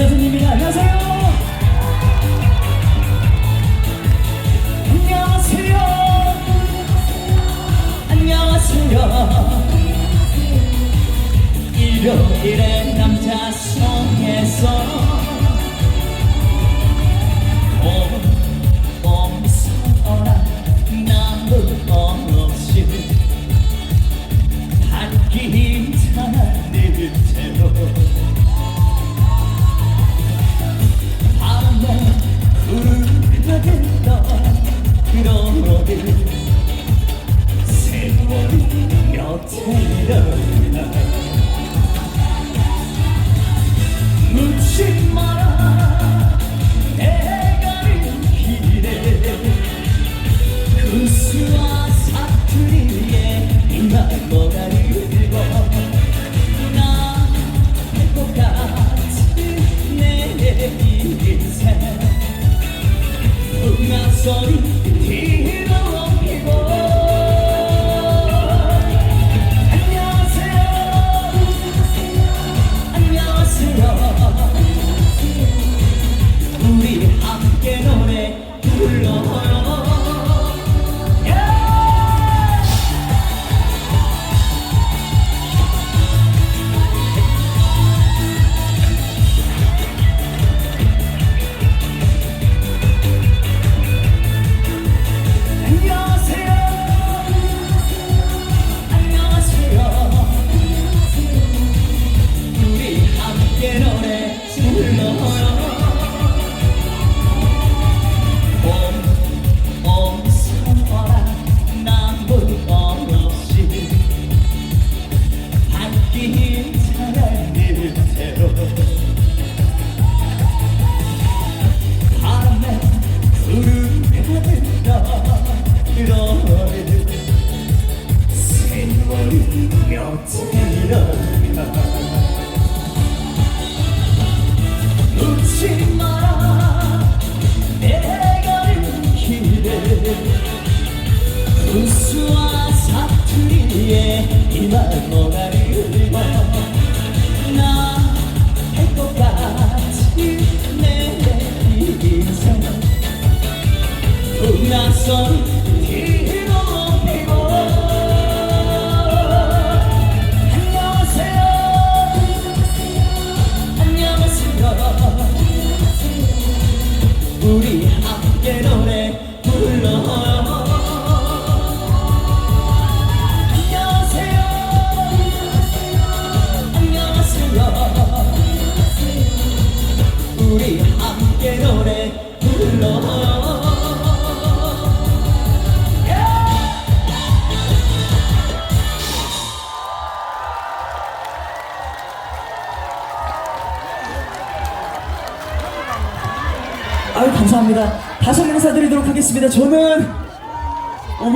박사진입니다. 안녕하세요. 안녕하세요. 안녕하세요. 일요일에 남자 곁에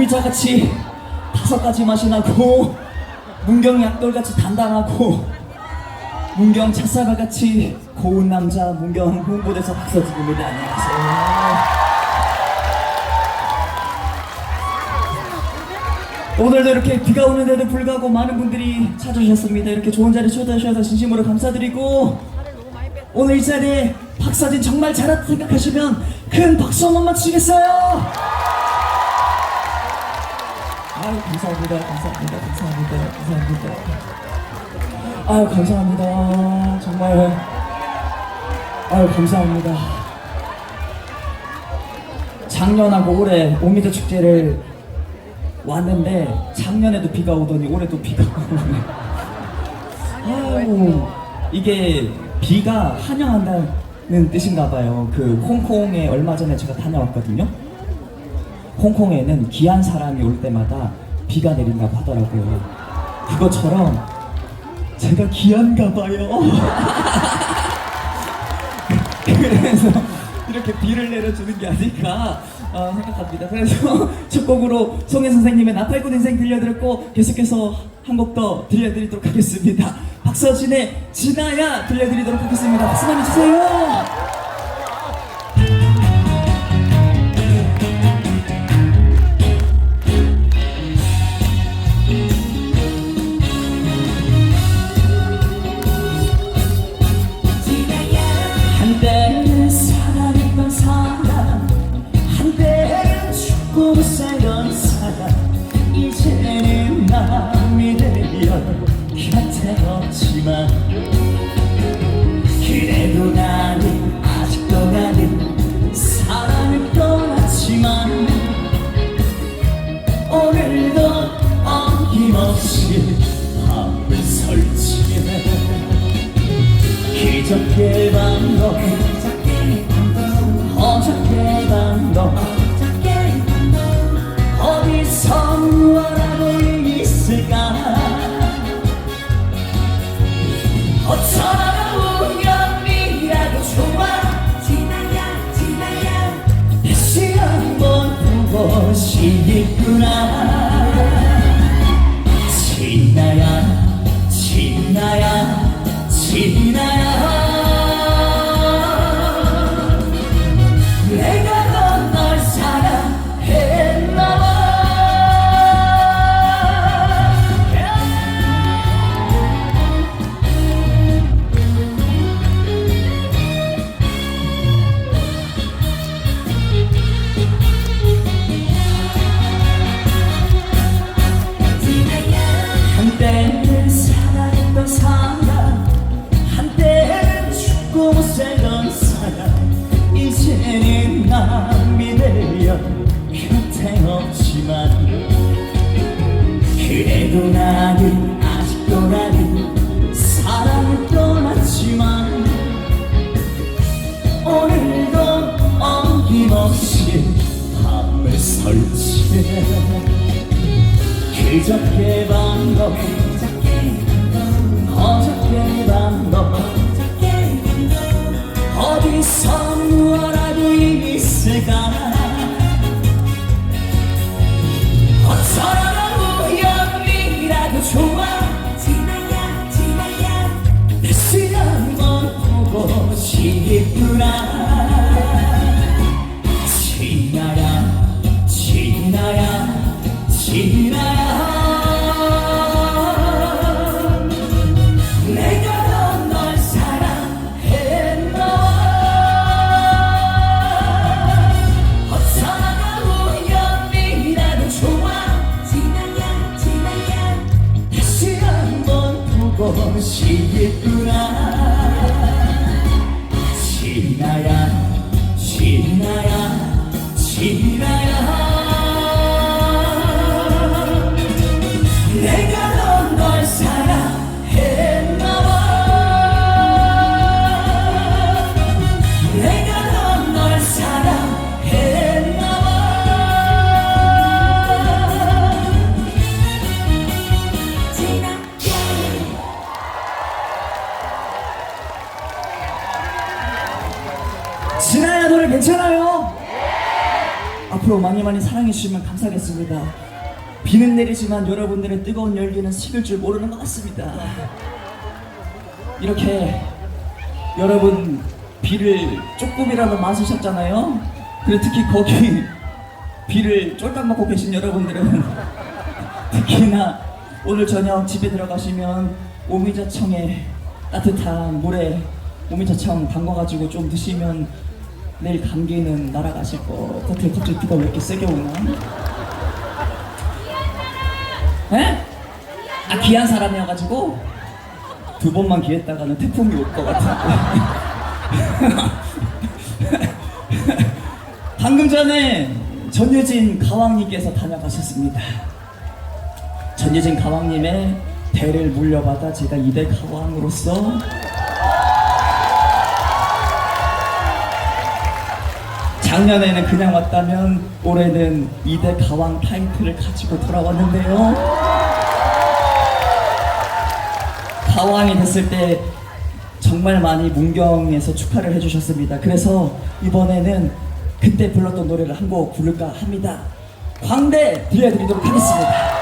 오미자 같이 다섯 가지 맛이 나고 문경 약돌 같이 단단하고 문경 찻사과 같이 고운 남자 문경 홍보대사 박서진입니다. 안녕하세요. 오늘도 이렇게 비가 오는데도 불구하고 많은 분들이 찾아주셨습니다. 이렇게 좋은 자리 초대하셔서 진심으로 감사드리고 오늘 이 자리에 박사진 정말 잘했다 생각하시면 큰 박수 한 번만 치겠어요? 감사합니다. 감사합니다. 감사합니다. 감사합니다. 아유 감사합니다. 정말. 아유 감사합니다. 작년하고 올해 오미자 축제를 왔는데 작년에도 비가 오더니 올해도 비가 오네 아유 이게 비가 환영한다는 뜻인가 봐요. 그 홍콩에 얼마 전에 제가 다녀왔거든요. 홍콩에는 귀한 사람이 올 때마다 비가 내린다고 하더라고요. 그것처럼 제가 귀한가 봐요. 그래서 이렇게 비를 내려주는 게 아닐까 어, 생각합니다. 그래서 첫 곡으로 송혜 선생님의 나팔꾼 인생 들려드렸고 계속해서 한 곡 더 들려드리도록 하겠습니다. 박서진의 지나야 들려드리도록 하겠습니다. 박수 많이 주세요. 보고 싶구나 보고 싶구나 주시면 감사하겠습니다. 비는 내리지만 여러분들의 뜨거운 열기는 식을 줄 모르는 것 같습니다. 이렇게 여러분 비를 조금이라도 맞으셨잖아요. 그리고 특히 거기 비를 쫄딱 맞고 계신 여러분들은 특히나 오늘 저녁 집에 들어가시면 오미자청에 따뜻한 물에 오미자청 담궈가지고 좀 드시면 내일 감기는 날아가실 것 같아요. 갑자기 비가 왜 이렇게 세게 오나? 에? 아 귀한 사람이어가지고 두 번만 기했다가는 태풍이 올 것 같은데. 방금 전에 전유진 가왕님께서 다녀가셨습니다. 전유진 가왕님의 대를 물려받아 제가 이대 가왕으로서 작년에는 그냥 왔다면 올해는 이대 가왕 타이틀을 가지고 돌아왔는데요. 가왕이 됐을 때 정말 많이 문경에서 축하를 해주셨습니다. 그래서 이번에는 그때 불렀던 노래를 한 곡 부를까 합니다. 광대 들려드리도록 하겠습니다.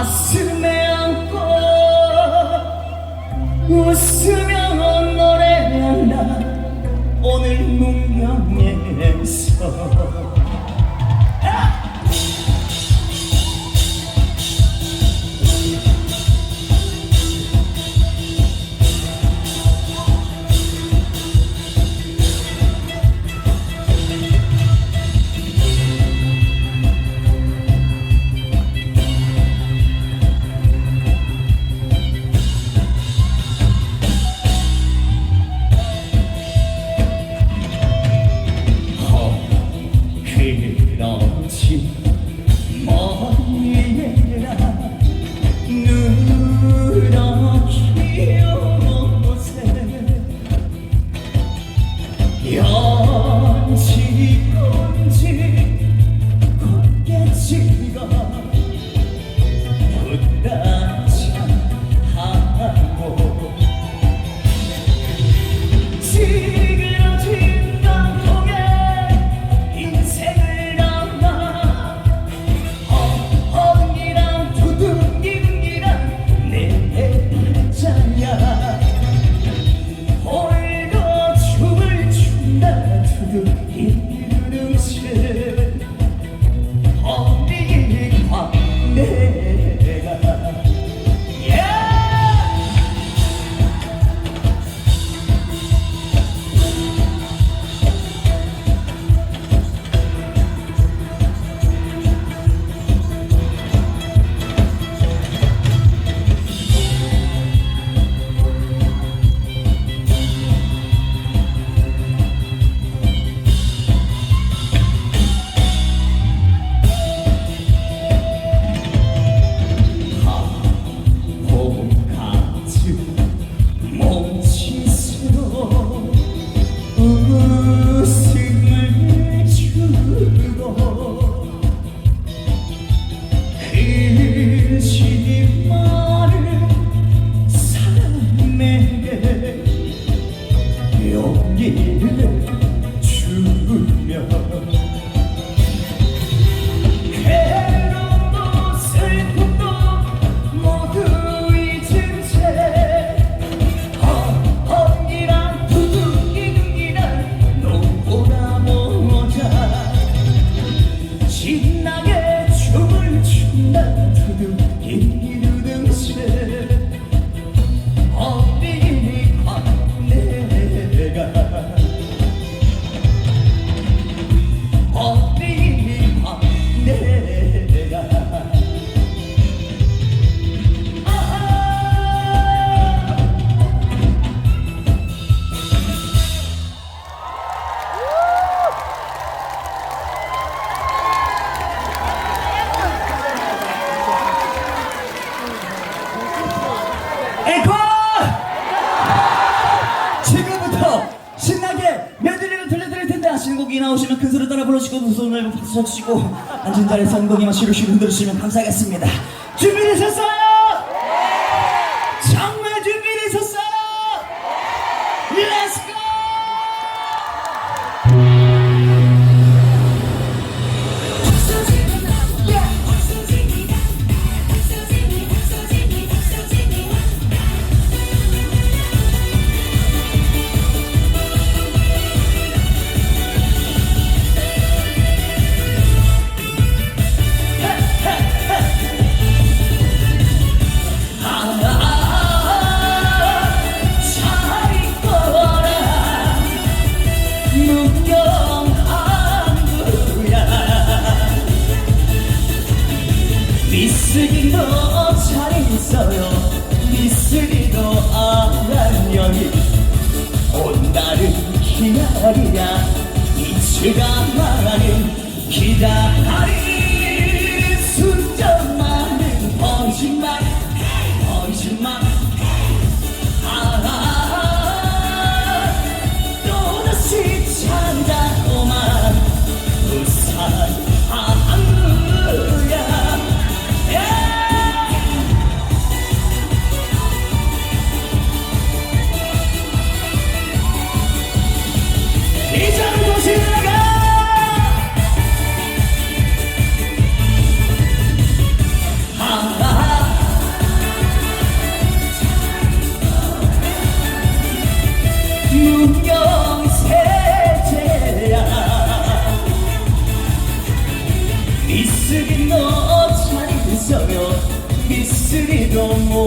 가슴에 안고 웃으며 노래한다. 오늘 문명에서 푹푹 쉬고 앉은 자리에서 엉덩이만 쉬고 쉬고 흔들어주시면 감사하겠습니다 나는 기다리.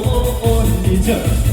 올리죠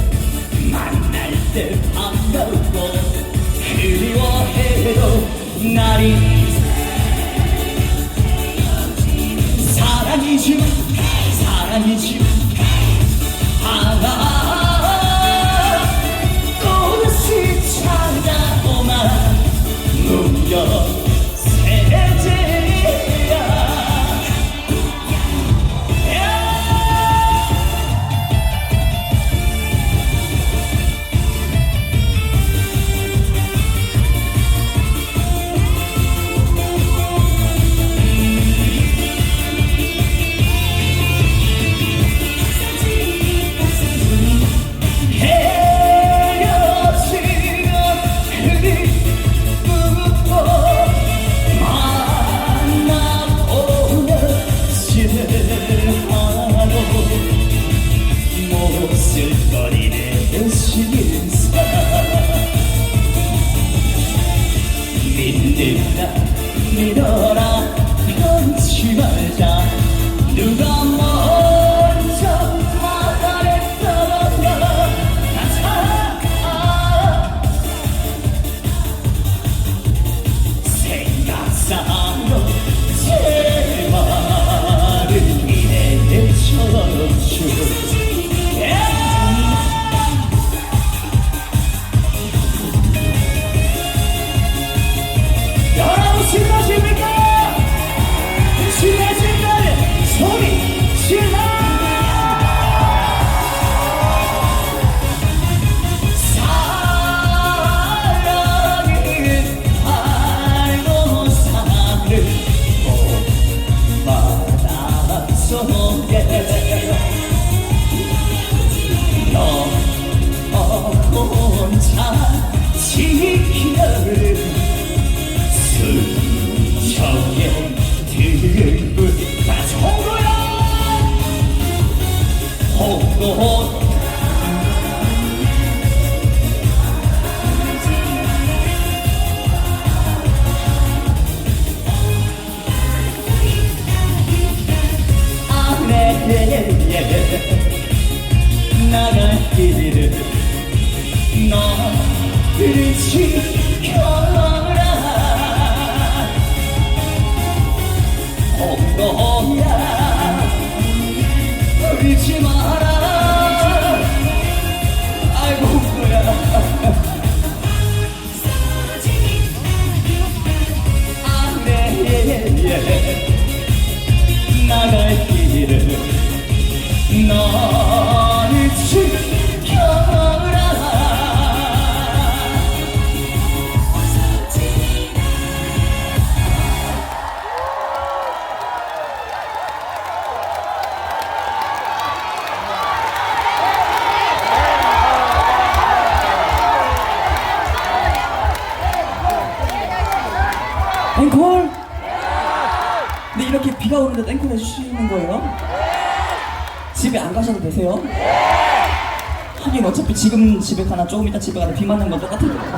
어차피 지금 집에 가나 조금 이따 집에 가나 비 맞는 건 똑같을 거예요.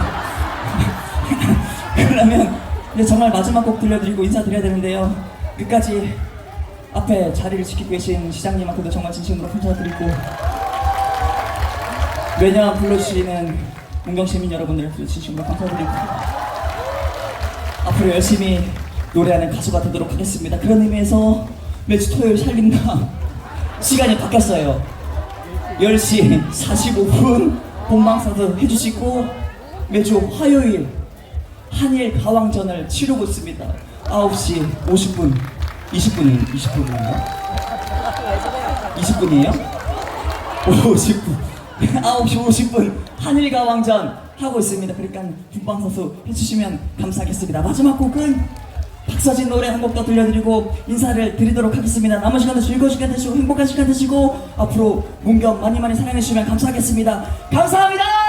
그러면 이제 정말 마지막 곡 들려드리고 인사드려야 되는데요. 끝까지 앞에 자리를 지키고 계신 시장님한테도 정말 진심으로 감사드리고 매년 불러주시는 문경 시민 여러분들도 진심으로 감사드리고 앞으로 열심히 노래하는 가수가 되도록 하겠습니다. 그런 의미에서 매주 토요일 살림당 시간이 바뀌었어요. 10시 45분 본방사수 해주시고 매주 화요일 한일 가왕전을 치르고 있습니다. 9시 50분, 20분, 20분인가? 20분이에요? 50분. 9시 50분 한일 가왕전 하고 있습니다. 그러니까 본방사수 해주시면 감사하겠습니다. 마지막 곡은 박서진 노래 한 곡 더 들려드리고 인사를 드리도록 하겠습니다. 남은 시간도 즐거운 시간 되시고 행복한 시간 되시고 앞으로 문경 많이 많이 사랑해 주시면 감사하겠습니다. 감사합니다.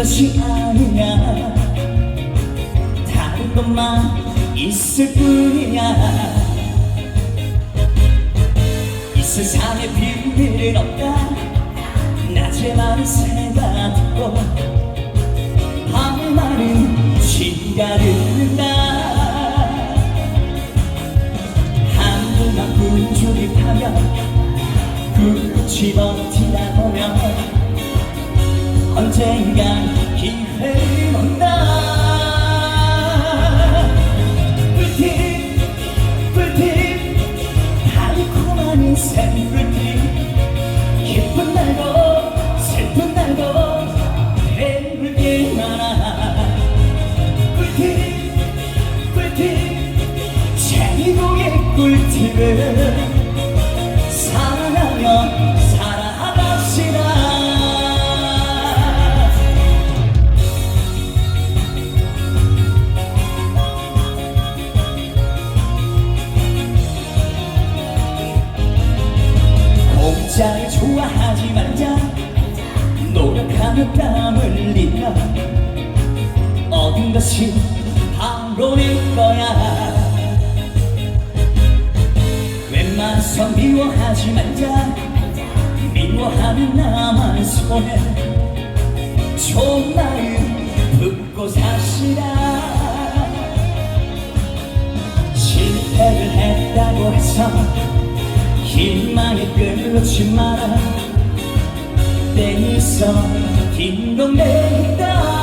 것이 아니야 다른 것만 있을 뿐이야 이 세상에 비밀은 없다. 낮에 말은 새가 듣고. 밤에 말은 쥐가 듣는다. 한동안 굴조립하며 끝이 버티다 보면 언젠간 하지 말자. 노력하며 땀 흘리며 얻은 것이 바로 내 거야. 웬만해서 미워하지 말자. 미워하는 나만 손해 좋은 마음 붙고 사시라. 실패를 했다고 해서 희망이 끊지 마라 땡이서 딩동댕이다